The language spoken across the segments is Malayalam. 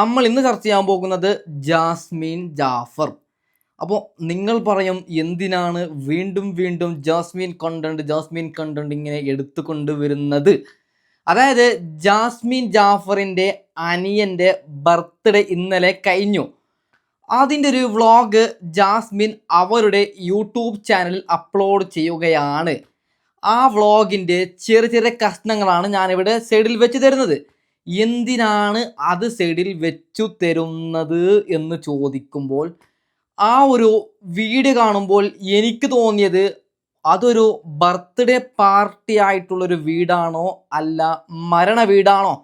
നമ്മൾ ഇന്ന് ചർച്ച ചെയ്യാൻ പോകുന്നത് ജാസ്മിൻ ജാഫർ. അപ്പോൾ നിങ്ങൾ പറയും എന്തിനാണ് വീണ്ടും വീണ്ടും ജാസ്മിൻ കണ്ടന്റ് ജാസ്മിൻ കണ്ടന്റ് ഇങ്ങനെ എടുത്തു കൊണ്ടുവരുന്നത് അതായത് ജാസ്മിൻ ജാഫറിന്റെ അനിയന്റെ ബർത്ത്ഡേ ഇന്നലെ കഴിഞ്ഞു. അതിന്റെ ഒരു വ്ളോഗ് ജാസ്മിൻ അവരുടെ യൂട്യൂബ് ചാനലിൽ അപ്ലോഡ് ചെയ്യുകയാണ്. ആ വ്ളോഗിന്റെ ചെറിയ ചെറിയ കഷ്ണങ്ങളാണ് ഞാനിവിടെ സൈഡിൽ വെച്ച് തരുന്നത്. എന്തിനാണ് അത് സൈഡിൽ വെച്ചു തരുന്നത് എന്ന് ചോദിക്കുമ്പോൾ ആ ഒരു വീഡിയോ കാണുമ്പോൾ എനിക്ക് തോന്നിയത് അതൊരു ബർത്ത്ഡേ പാർട്ടി ആയിട്ടുള്ളൊരു വീടാണോ അല്ല മരണ വീടാണോ?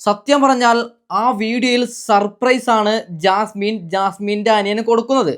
സത്യം പറഞ്ഞാൽ ആ വീഡിയോയിൽ സർപ്രൈസ് ആണ് ജാസ്മിൻ ജാസ്മിന്റെ അനിയന് കൊടുക്കുന്നത്.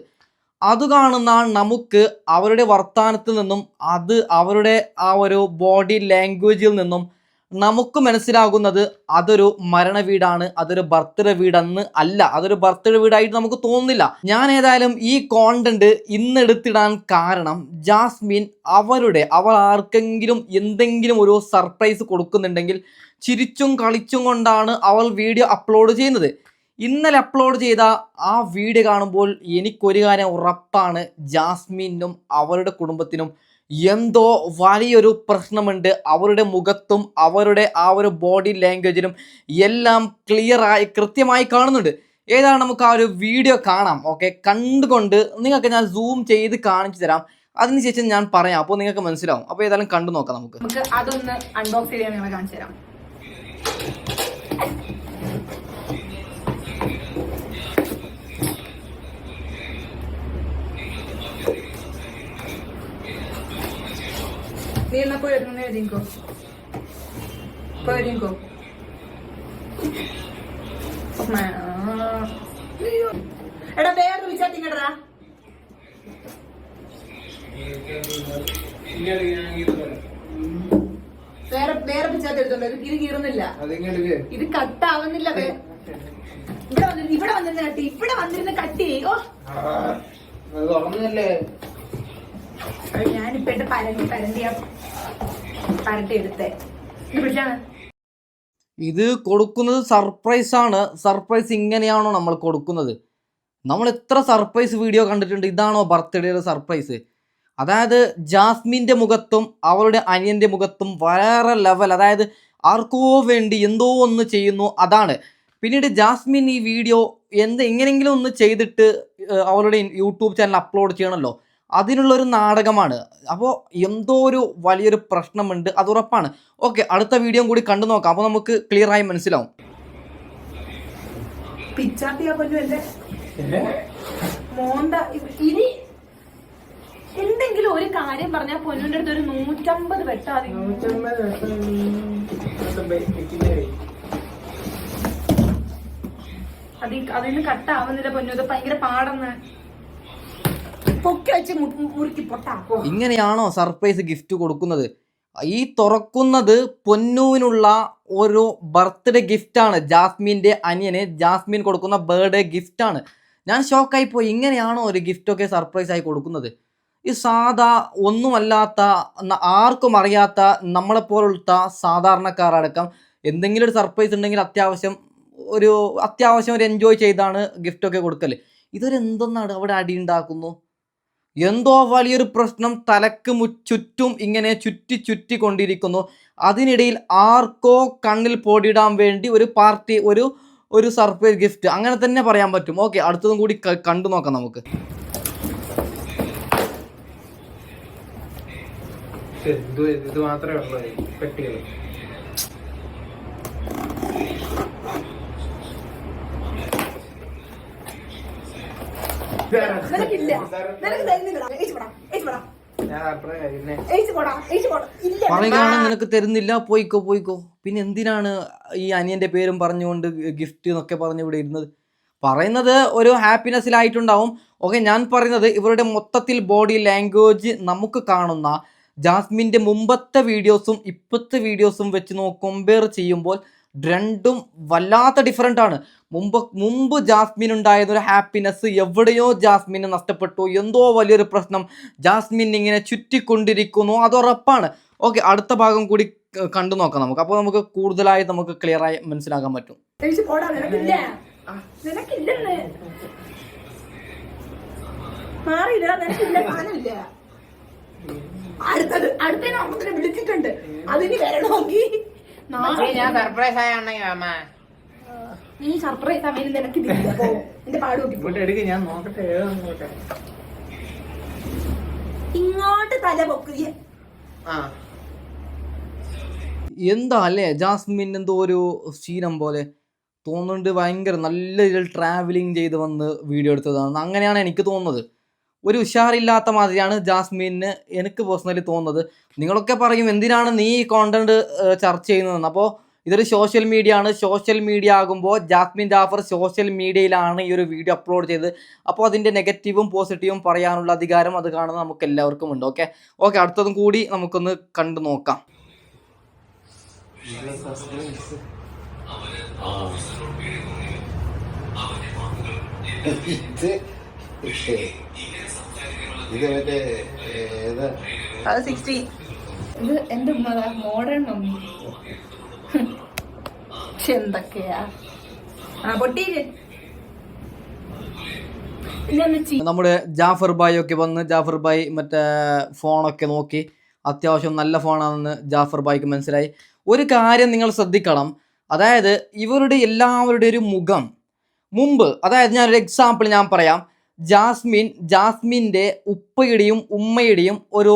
അത് കാണുന്ന നമുക്ക് അവരുടെ വർത്തമാനത്തിൽ നിന്നും അത് അവരുടെ ആ ഒരു ബോഡി ലാംഗ്വേജിൽ നിന്നും നമുക്ക് മനസ്സിലാകുന്നത് അതൊരു മരണ വീടാണ് അതൊരു ബർത്ത്ഡേ വീടെന്ന് അല്ല. അതൊരു ബർത്ത്ഡേ വീടായിട്ട് നമുക്ക് തോന്നുന്നില്ല. ഞാൻ ഏതായാലും ഈ കോണ്ടന്റ് ഇന്ന് എടുത്തിടാൻ കാരണം ജാസ്മിൻ അവരുടെ അവർ ആർക്കെങ്കിലും എന്തെങ്കിലും ഒരു സർപ്രൈസ് കൊടുക്കുന്നുണ്ടെങ്കിൽ ചിരിച്ചും കളിച്ചും കൊണ്ടാണ് അവൾ വീഡിയോ അപ്ലോഡ് ചെയ്യുന്നത്. ഇന്നലെ അപ്ലോഡ് ചെയ്ത ആ വീഡിയോ കാണുമ്പോൾ എനിക്കൊരു കാര്യം ഉറപ്പാണ്. ജാസ്മിനും അവരുടെ കുടുംബത്തിനും എന്തോ വലിയൊരു പ്രശ്നമുണ്ട്. അവരുടെ മുഖത്തും അവരുടെ ആ ഒരു ബോഡി ലാംഗ്വേജിലും എല്ലാം ക്ലിയറായി കൃത്യമായി കാണുന്നുണ്ട്. ഏതാണ് നമുക്ക് ആ ഒരു വീഡിയോ കാണാം. ഓക്കെ കണ്ടുകൊണ്ട് നിങ്ങൾക്ക് ഞാൻ സൂം ചെയ്ത് കാണിച്ചു തരാം. അതിനുശേഷം ഞാൻ പറയാം. അപ്പോൾ നിങ്ങൾക്ക് മനസ്സിലാവും. അപ്പോൾ ഏതായാലും കണ്ടു നോക്കാം നമുക്ക് അതൊന്ന് അൺബോക്സ് നിങ്ങളെ കാണിച്ചു തരാം. നീ എന്നാ പോയി ഒരുങ്ങുന്ന എഴുതിക്കോ പോയിരിക്കോ എടാ വേറെ വിചാരിക്കടാ വേറെ വേറെ പിച്ചാത്തി എടുത്തോണ്ട് ഇത് കീറുന്നില്ല ഇത് കട്ടാവുന്നില്ല ഇവിടെ വന്നിരുന്ന കട്ടി ഇവിടെ വന്നിരുന്ന കട്ടി. ഓ. അത് ഞാനിപ്പോ എന്റെ പരണ്ടി പരണ്ടിയാ പരട്ടി എടുത്തേ. ഇത് ഇത് കൊടുക്കുന്നത് സർപ്രൈസ് ആണ്. സർപ്രൈസ് ഇങ്ങനെയാണോ നമ്മൾ കൊടുക്കുന്നത്? നമ്മൾ എത്ര സർപ്രൈസ് വീഡിയോ കണ്ടിട്ടുണ്ട്? ഇതാണോ ബർത്ത്ഡേയുടെ സർപ്രൈസ് അതായത് ജാസ്മിന്റെ മുഖത്തും അവളുടെ അനിയന്റെ മുഖത്തും വേറെ ലെവൽ അതായത് ആർക്കോ വേണ്ടി എന്തോ ഒന്ന് ചെയ്യുന്നു അതാണ്. പിന്നീട് ജാസ്മിൻ ഈ വീഡിയോ എന്ത് എങ്ങനെയെങ്കിലും ഒന്ന് ചെയ്തിട്ട് അവളുടെ യൂട്യൂബ് ചാനൽ അപ്ലോഡ് ചെയ്യണമല്ലോ. അതിനുള്ളൊരു നാടകമാണ്. അപ്പോൾ എന്തോ ഒരു വലിയൊരു പ്രശ്നമുണ്ട് അത് ഉറപ്പാണ്. ഓക്കെ അടുത്ത വീഡിയോ കൂടി കണ്ടു നോക്കാം. അപ്പോൾ നമുക്ക് ക്ലിയർ ആയി മനസ്സിലാവും. ഇനി എന്തെങ്കിലും ഒരു കാര്യം പറഞ്ഞാൽ പൊന്നുന്റെ അടുത്ത് ഒരു നൂറ്റമ്പത് വെട്ടാതി അത് അതിന്ന് കട്ടാവുന്നില്ല പൊന്നു. ഇത് ഭയങ്കര പാടെന്ന് മുറുക്കി ഇങ്ങനെയാണോ സർപ്രൈസ് ഗിഫ്റ്റ് കൊടുക്കുന്നത്? ഈ തുറക്കുന്നത് പൊന്നുവിനുള്ള ഒരു ബർത്ത്ഡേ ഗിഫ്റ്റ് ഗിഫ്റ്റാണ് ജാസ്മിന്റെ അനിയന് ജാസ്മിൻ കൊടുക്കുന്ന ബർത്ത്ഡേ ആണ്. ഞാൻ ഷോക്കായി പോയി. ഇങ്ങനെയാണോ ഒരു ഗിഫ്റ്റൊക്കെ സർപ്രൈസ് ആയി കൊടുക്കുന്നത്? ഈ സാധാ ഒന്നുമല്ലാത്ത ആർക്കും അറിയാത്ത നമ്മളെപ്പോലുള്ള സാധാരണക്കാരടക്കം എന്തെങ്കിലും ഒരു സർപ്രൈസ് ഉണ്ടെങ്കിൽ അത്യാവശ്യം ഒരു അത്യാവശ്യം ഒരു എൻജോയ് ചെയ്താണ് ഗിഫ്റ്റൊക്കെ കൊടുക്കൽ. ഇതൊരു എന്തൊന്നാണ്? അവിടെ അടി ഉണ്ടാക്കുന്നു. എന്തോ വലിയൊരു പ്രശ്നം തലക്ക് ചുറ്റും ഇങ്ങനെ ചുറ്റി ചുറ്റി കൊണ്ടിരിക്കുന്നു. അതിനിടയിൽ ആർക്കോ കണ്ണിൽ പൊടിയിടാൻ വേണ്ടി ഒരു പാർട്ടി ഒരു ഒരു സർപ്രൈസ് ഗിഫ്റ്റ്. അങ്ങനെ തന്നെ പറയാൻ പറ്റും. ഓക്കെ അടുത്തതും കൂടി കണ്ടു നോക്കാം നമുക്ക്. ഇത് മാത്രമേ ഉള്ളൂ പെട്ടികൾ നിനക്കില്ല. നിനക്ക് തരുന്നില്ലടാ ഏച്ചി പോടാ. ഏച്ചി പോടാ. പറയുകയാണെങ്കിൽ നിനക്ക് തരുന്നില്ല. പോയിക്കോ പോയിക്കോ. പിന്നെ എന്തിനാണ് ഈ അനിയന്റെ പേരും പറഞ്ഞുകൊണ്ട് ഗിഫ്റ്റ് എന്നൊക്കെ പറഞ്ഞ് ഇവിടെ ഇരുന്നത്? പറയുന്നത് ഒരു ഹാപ്പിനെസ്സിലായിട്ടുണ്ടാവും. ഓക്കെ ഞാൻ പറയുന്നത് ഇവരുടെ മൊത്തത്തിൽ ബോഡി ലാംഗ്വേജ് നമുക്ക് കാണുന്ന ജാസ്മിന്റെ മുമ്പത്തെ വീഡിയോസും ഇപ്പോഴത്തെ വീഡിയോസും വെച്ച് നോ കമ്പയർ ചെയ്യുമ്പോൾ രണ്ടും വല്ലാത്ത ഡിഫറെന്റ് ആണ്. മുമ്പ് മുമ്പ് ജാസ്മിൻ ഉണ്ടായത് ഒരു ഹാപ്പിനെസ് എവിടെയോ ജാസ്മിന് നഷ്ടപ്പെട്ടു. എന്തോ വലിയൊരു പ്രശ്നം ജാസ്മിൻ ഇങ്ങനെ ചുറ്റിക്കൊണ്ടിരിക്കുന്നു. അത് ഉറപ്പാണ്. ഓക്കെ അടുത്ത ഭാഗം കൂടി കണ്ടു നോക്കാം നമുക്ക്. അപ്പോൾ നമുക്ക് കൂടുതലായി നമുക്ക് ക്ലിയർ ആയി മനസ്സിലാക്കാൻ പറ്റും. നിനക്കില്ല? അടുത്തത് അടുത്ത നമുക്കിനെ വിളിച്ചിട്ടുണ്ട്. അതിന് വരണമെങ്കിൽ ഞാൻ സർപ്രൈസ് അമ്മ നീ സർപ്രൈസ് നിനക്ക് എന്റെ ഞാൻ നോക്കട്ടെ ഇങ്ങോട്ട്? തല പൊക്കുക എന്താ അല്ലേ? ജാസ്മിൻ എന്തോ ഒരു ശീലം പോലെ തോന്നുന്നുണ്ട്. ഭയങ്കര നല്ല രീതിയിൽ ട്രാവലിംഗ് ചെയ്ത് വന്ന് വീഡിയോ എടുത്തതാണ്. അങ്ങനെയാണ് എനിക്ക് തോന്നുന്നത്. ഒരു ഉഷാറില്ലാത്ത മാതിരിയാണ് ജാസ്മിന് എനിക്ക് പേഴ്സണലി തോന്നുന്നത് നിങ്ങളൊക്കെ പറയും എന്തിനാണ് നീ ഈ കോണ്ടന്റ് ചർച്ച ചെയ്യുന്നതെന്ന് അപ്പോൾ ഇതൊരു സോഷ്യൽ മീഡിയ ആണ് സോഷ്യൽ മീഡിയ ആകുമ്പോൾ ജാസ്മിൻ ജാഫർ സോഷ്യൽ മീഡിയയിലാണ് ഈ ഒരു വീഡിയോ അപ്ലോഡ് ചെയ്തത് അപ്പോൾ അതിന്റെ നെഗറ്റീവും പോസിറ്റീവും പറയാനുള്ള അധികാരം അത് കാണുന്ന നമുക്ക് എല്ലാവർക്കും ഉണ്ട് ഓക്കെ ഓക്കെ അടുത്തതും കൂടി നമുക്കൊന്ന് കണ്ടു നോക്കാം ഇത് ഇത് മറ്റേ ഏതാ? അത് സിക്സ്റ്റി ഇത് എന്റെ ഉമ്മതാ മോഡേൺ മമ്മി പക്ഷെ എന്തൊക്കെയാ? ആ പൊട്ടിയില്ലേ? നമ്മുടെ ജാഫർ ബായി ഒക്കെ വന്ന് ജാഫർ ബായി മറ്റേ ഫോണൊക്കെ നോക്കി. അത്യാവശ്യം നല്ല ഫോണാണെന്ന് ജാഫർ ബായിക്ക് മനസ്സിലായി. ഒരു കാര്യം നിങ്ങൾ ശ്രദ്ധിക്കണം. അതായത് ഇവരുടെ എല്ലാവരുടെ ഒരു മുഖം. മുമ്പ് അതായത് ഞാനൊരു എക്സാമ്പിൾ ഞാൻ പറയാം. ജാസ്മിൻ ജാസ്മിന്റെ ഉപ്പയുടെയും ഉമ്മയുടെയും ഒരു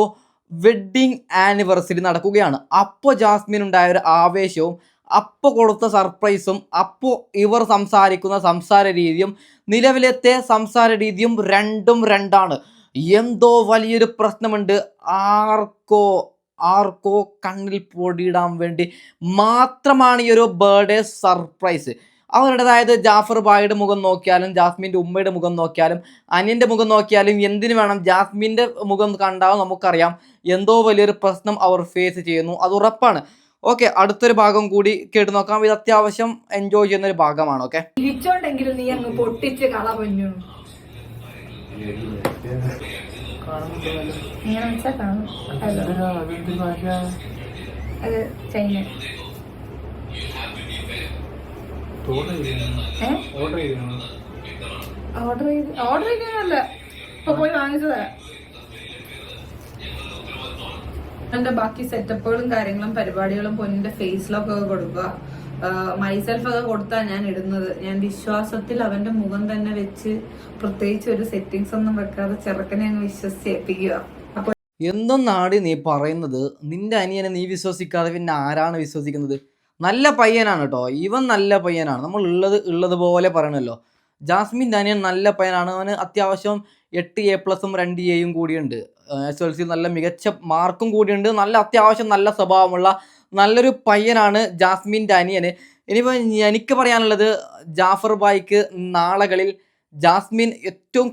വെഡ്ഡിങ് ആനിവേഴ്സറി നടക്കുകയാണ്. അപ്പോൾ ജാസ്മിൻ ഉണ്ടായ ഒരു ആവേശവും അപ്പോൾ കൊടുത്ത സർപ്രൈസും അപ്പോൾ ഇവർ സംസാരിക്കുന്ന സംസാര രീതിയും നിലവിലത്തെ സംസാര രീതിയും രണ്ടും രണ്ടാണ്. എന്തോ വലിയൊരു പ്രശ്നമുണ്ട്. ആർക്കോ ആർക്കോ കണ്ണിൽ പൊടിയിടാൻ വേണ്ടി മാത്രമാണ് ഈ ഒരു ബർത്ത്ഡേ സർപ്രൈസ് അവരുടേതായത് ജാഫർ ബായിയുടെ മുഖം നോക്കിയാലും ജാസ്മിന്റെ ഉമ്മയുടെ മുഖം നോക്കിയാലും അനിയന്റെ മുഖം നോക്കിയാലും എന്തിനു വേണം ജാസ്മിന്റെ മുഖം കണ്ടാൽ നമുക്കറിയാം എന്തോ വലിയൊരു പ്രശ്നം അവർ ഫേസ് ചെയ്യുന്നു. അത് ഉറപ്പാണ്. ഓക്കെ അടുത്തൊരു ഭാഗം കൂടി കേട്ട് നോക്കാം. ഇത് അത്യാവശ്യം എൻജോയ് ചെയ്യുന്ന ഒരു ഭാഗമാണ് ഓക്കെ നീ അങ്ങ് പൊട്ടിച്ച് കള പൊന്നു. അത്. ചൈന ഓർഡർ ചെയ്തു ഓർഡർ ചെയ്ത് ഓർഡർ ചെയ്തതല്ല ഇപ്പൊ പോയി വാങ്ങിച്ചതാ. എന്റെ ബാക്കി സെറ്റപ്പുകളും കാര്യങ്ങളും പരിപാടികളും പൊന്നിന്റെ ഫേസിലൊക്കെ കൊടുക്കുക. മൈസെൽഫ് ഒക്കെ കൊടുത്താ ഞാൻ ഇടുന്നത്. ഞാൻ വിശ്വാസത്തിൽ അവന്റെ മുഖം തന്നെ വെച്ച് പ്രത്യേകിച്ച് ഒരു സെറ്റിങ്സ് ഒന്നും വെക്കാതെ ചെറുക്കനെ അങ്ങ് വിശ്വസിച്ചേൽപ്പിക്കുക അപ്പൊ എന്തെന്നാണ് നീ പറയുന്നത്? നിന്റെ അനിയനെ നീ വിശ്വസിക്കാതെ പിന്നെ ആരാണ് വിശ്വസിക്കുന്നത്? നല്ല പയ്യനാണ് കേട്ടോ ഇവൻ നല്ല പയ്യനാണ്. നമ്മൾ ഉള്ളത് ഉള്ളത് പോലെ പറയണല്ലോ. ജാസ്മിൻ ദാനിയൻ നല്ല പയ്യനാണ്. അവന് അത്യാവശ്യം എട്ട് എ പ്ലസും രണ്ട് എയും കൂടിയുണ്ട്. എസ് എൽ സി നല്ല മികച്ച മാർക്കും കൂടിയുണ്ട്. നല്ല അത്യാവശ്യം നല്ല സ്വഭാവമുള്ള നല്ലൊരു പയ്യനാണ് ജാസ്മിൻ അനിയന് ഇനിയിപ്പോൾ എനിക്ക് പറയാനുള്ളത് ജാഫർ ബായിക്ക് നാളകളിൽ ജാസ്മിൻ ഏറ്റവും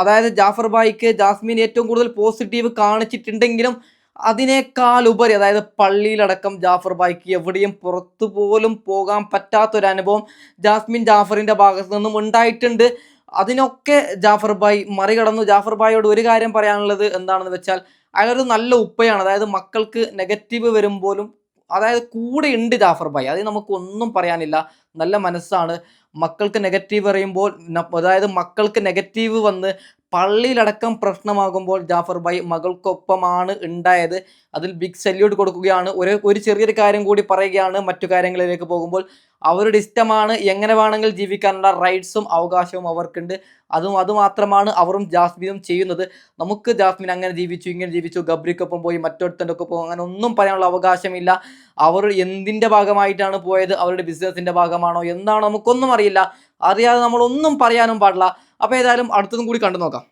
അതായത് ജാഫർ ബായിക്ക് ജാസ്മിൻ ഏറ്റവും കൂടുതൽ പോസിറ്റീവ് കാണിച്ചിട്ടുണ്ടെങ്കിലും അതിനേക്കാൾ ഉപരി അതായത് പള്ളിയിലടക്കം ജാഫർ ബായിക്ക് എവിടെയും പുറത്തു പോലും പോകാൻ പറ്റാത്തൊരു അനുഭവം ജാസ്മിൻ ജാഫറിന്റെ ഭാഗത്തു നിന്നും ഉണ്ടായിട്ടുണ്ട്. അതിനൊക്കെ ജാഫർ ബായ് മറികടന്നു. ജാഫർ ബായോട് ഒരു കാര്യം പറയാനുള്ളത് എന്താണെന്ന് വെച്ചാൽ അയാളൊരു നല്ല ഉപ്പയാണ്. അതായത് മക്കൾക്ക് നെഗറ്റീവ് വരുമ്പോലും അതായത് കൂടെ ഉണ്ട് ജാഫർ ബായ് അത് നമുക്ക് ഒന്നും പറയാനില്ല. നല്ല മനസ്സാണ്. മക്കൾക്ക് നെഗറ്റീവ് പറയുമ്പോൾ അതായത് മക്കൾക്ക് നെഗറ്റീവ് വന്ന് പള്ളിയിലടക്കം പ്രശ്നമാകുമ്പോൾ ജാഫർ ഭായ് മകൾക്കൊപ്പമാണ് ഉണ്ടായത്. അതിൽ ബിഗ് സല്യൂട്ട് കൊടുക്കുകയാണ്. ഒരു ഒരു ചെറിയൊരു കാര്യം കൂടി പറയുകയാണ്. മറ്റു കാര്യങ്ങളിലേക്ക് പോകുമ്പോൾ അവരുടെ ഇഷ്ടമാണ് എങ്ങനെ വേണമെങ്കിൽ ജീവിക്കാനുള്ള റൈറ്റ്സും അവകാശവും അവർക്കുണ്ട്. അതും അതുമാത്രമാണ് അവരും ജാസ്മിനും ചെയ്യുന്നത്. നമുക്ക് ജാസ്മിൻ അങ്ങനെ ജീവിച്ചു ഇങ്ങനെ ജീവിച്ചു ഗബ്രിക്കൊപ്പം പോയി മറ്റൊരുത്തന്റെ ഒക്കെ പോകും അങ്ങനെ ഒന്നും പറയാനുള്ള അവകാശമില്ല. അവർ എന്തിന്റെ ഭാഗമായിട്ടാണ് പോയത്? അവരുടെ ബിസിനസ്സിന്റെ ഭാഗമാണോ? എന്താണോ നമുക്കൊന്നും അറിയില്ല. അറിയാതെ നമ്മളൊന്നും പറയാനും പാടില്ല. അപ്പോൾ ഏതായാലും അടുത്തതും കൂടി കണ്ടു നോക്കാം.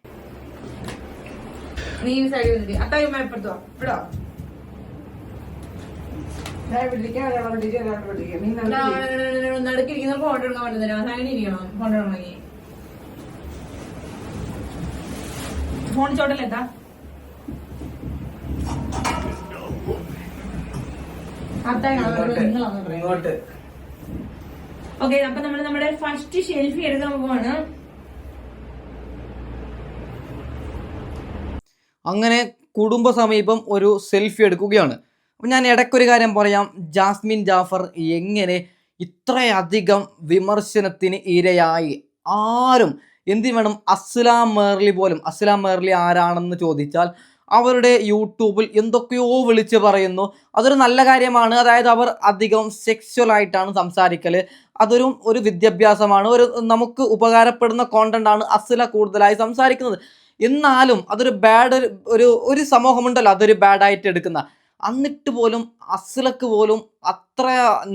നീ സൈഡിൽ അത്തായി നടുക്കിരിക്കുന്ന. ഫോട്ടോ എടുക്കാൻ പറ്റുന്നില്ല സൈഡിൽ ഇരിക്കണം. ഫോട്ടോ എടുക്കണമെങ്കിൽ ഫോൺ ചോട്ടലെത്താ ഇങ്ങോട്ട്. ഓക്കെ അപ്പൊ നമ്മൾ നമ്മുടെ ഫസ്റ്റ് ഷെൽഫി എടുക്കാൻ പോവാണ്. അങ്ങനെ കുടുംബ സമീപം ഒരു സെൽഫി എടുക്കുകയാണ്. ഞാൻ ഇടയ്ക്കൊരു കാര്യം പറയാം. ജാസ്മിൻ ജാഫർ എങ്ങനെ ഇത്രയധികം വിമർശനത്തിന് ഇരയായി? ആരും. എന്തിനു വേണം അസ്ലാം മേർലി പോലും അസ്ലാം മേർലി ആരാണെന്ന് ചോദിച്ചാൽ അവരുടെ യൂട്യൂബിൽ എന്തൊക്കെയോ വിളിച്ച് പറയുന്നു. അതൊരു നല്ല കാര്യമാണ്. അതായത് അവർ അധികം സെക്സ്വൽ ആയിട്ടാണ് സംസാരിക്കൽ അതൊരു ഒരു വിദ്യാഭ്യാസമാണ്. ഒരു നമുക്ക് ഉപകാരപ്പെടുന്ന കോണ്ടന്റ് ആണ് അസ്ല കൂടുതലായി സംസാരിക്കുന്നത്. എന്നാലും അതൊരു ബാഡ് ഒരു ഒരു സമൂഹമുണ്ടല്ലോ. അതൊരു ബാഡായിട്ട് എടുക്കുന്ന. എന്നിട്ട് പോലും അസ്ലക്ക് പോലും അത്ര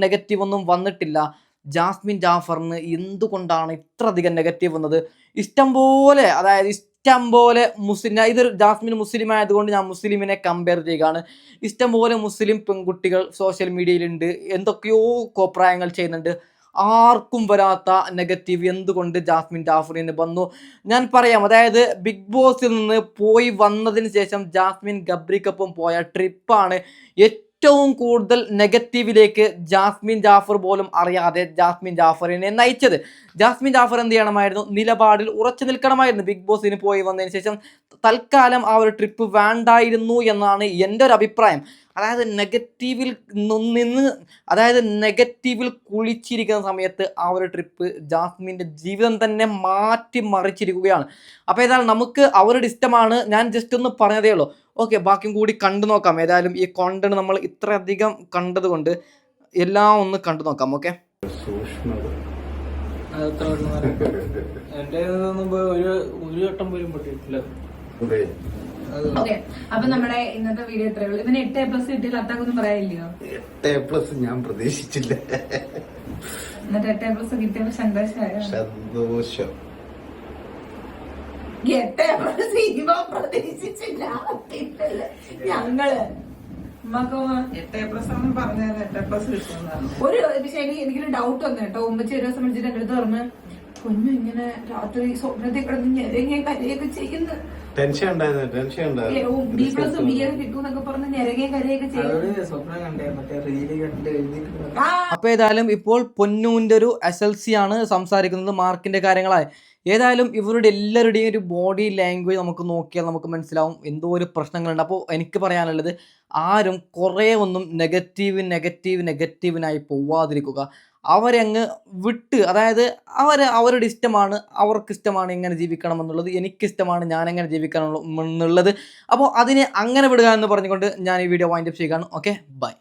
നെഗറ്റീവ് ഒന്നും വന്നിട്ടില്ല. ജാസ്മിൻ ജാഫറിന് എന്തുകൊണ്ടാണ് ഇത്ര അധികം നെഗറ്റീവ് വന്നത്? ഇഷ്ടം പോലെ അതായത് ഇഷ്ടം പോലെ മുസ്ലിം ഇത് ജാസ്മിൻ മുസ്ലിം ആയതുകൊണ്ട് ഞാൻ മുസ്ലിമിനെ കമ്പയർ ചെയ്യുകയാണ്. ഇഷ്ടം പോലെ മുസ്ലിം പെൺകുട്ടികൾ സോഷ്യൽ മീഡിയയിലുണ്ട് എന്തൊക്കെയോ കോപ്രായങ്ങൾ ചെയ്യുന്നുണ്ട്. ആർക്കും വരാത്ത നെഗറ്റീവ് എന്തുകൊണ്ട് ജാസ്മിൻ ജാഫറിന് വന്നു? ഞാൻ പറയാം അതായത് ബിഗ് ബോസിൽ നിന്ന് പോയി വന്നതിന് ശേഷം ജാസ്മിൻ ഗബ്രിക്കൊപ്പം പോയ ട്രിപ്പാണ് ഏറ്റവും കൂടുതൽ നെഗറ്റീവിലേക്ക് ജാസ്മിൻ ജാഫർ പോലും അറിയാതെ ജാസ്മിൻ ജാഫറിനെ നയിച്ചത്. ജാസ്മിൻ ജാഫർ എന്ത് ചെയ്യണമായിരുന്നു? നിലപാടിൽ ഉറച്ചു നിൽക്കണമായിരുന്നു ബിഗ് ബോസിന് പോയി വന്നതിന് ശേഷം തൽക്കാലം ആ ഒരു ട്രിപ്പ് വേണ്ടായിരുന്നു എന്നാണ് എന്റെ ഒരു അഭിപ്രായം. അതായത് നെഗറ്റീവിൽ നിന്ന് അതായത് നെഗറ്റീവിൽ കുളിച്ചിരിക്കുന്ന സമയത്ത് ആ ഒരു ട്രിപ്പ് ജാസ്മിന്റെ ജീവിതം തന്നെ മാറ്റി മറിച്ചിരിക്കുകയാണ്. അപ്പോൾ ഏതായാലും നമുക്ക് അവരുടെ ഇഷ്ടമാണ് ഞാൻ ജസ്റ്റ് ഒന്ന് പറഞ്ഞതേ ഉള്ളൂ. ഓക്കെ ബാക്കിയും കൂടി കണ്ടു നോക്കാം. ഏതായാലും ഈ കോണ്ടന്റ് നമ്മൾ ഇത്രയധികം കണ്ടതുകൊണ്ട് എല്ലാം ഒന്ന് കണ്ടു നോക്കാം ഓക്കെ എന്റെ ഒരു ഒരു വട്ടം പോലും പൊട്ടിയിട്ടില്ല. ഓക്കെ. അപ്പൊ നമ്മുടെ ഇന്നത്തെ വീഡിയോ ഇത്രയേ ഉള്ളൂ. ഇവന് എട്ട് എ പ്ലസ് കിട്ടിയാൽ അത്താക്കൊന്നും പറയാനില്ലയോ? എട്ട് എ പ്ലസ് ഞാൻ പ്രതീക്ഷിച്ചില്ല. എന്നിട്ട് എട്ട് എ പ്ലസ് കിട്ടിയപ്പോ സന്തോഷമായോ? സന്തോഷം. എട്ട് എ പ്ലസ് ഇവ പ്രതീക്ഷിച്ചില്ല. ഞങ്ങൾ. ഒരു പക്ഷെ എനിക്ക് എനിക്കൊരു ഡൗട്ട് വന്നു കേട്ടോ. ഉമ്മച്ചി ഒരു ദിവസം വിളിച്ചിട്ട് എന്റെ അടുത്ത് പറഞ്ഞു പൊന്നു ഇങ്ങനെ രാത്രി സ്വപ്നത്തിൽ കിടന്ന് ഞെരങ്ങി കരയൊക്കെ ചെയ്യുന്നു. ടെൻഷൻ ഉണ്ടായിരുന്നു ടെൻഷൻ ഉണ്ടായിരുന്നു. അപ്പൊ ഏതായാലും ഇപ്പോൾ പൊന്നൂന്റെ ഒരു എസ് എൽ സി ആണ് സംസാരിക്കുന്നത് മാർക്കിന്റെ കാര്യങ്ങളായി. ഏതായാലും ഇവരുടെ എല്ലാവരുടെയും ഒരു ബോഡി ലാംഗ്വേജ് നമുക്ക് നോക്കിയാൽ നമുക്ക് മനസ്സിലാവും എന്തോ ഒരു പ്രശ്നങ്ങളുണ്ട്. അപ്പോൾ എനിക്ക് പറയാനുള്ളത് ആരും കുറേ ഒന്നും നെഗറ്റീവ് നെഗറ്റീവ് നെഗറ്റീവിനായി പോവാതിരിക്കുക. അവരെ അങ്ങ് വിട്ട് അതായത് അവർ അവരുടെ ഇഷ്ടമാണ് അവർക്ക് ഇഷ്ടമാണ് എങ്ങനെ ജീവിക്കണം എന്നുള്ളത് എനിക്കിഷ്ടമാണ് ഞാൻ എങ്ങനെ ജീവിക്കണം എന്നുള്ളത്. അപ്പോൾ അതിനെ അങ്ങനെ വിടുക എന്ന് പറഞ്ഞുകൊണ്ട് ഞാൻ ഈ വീഡിയോ വൈൻഡപ്പ് ചെയ്യുകയാണ്. Okay bye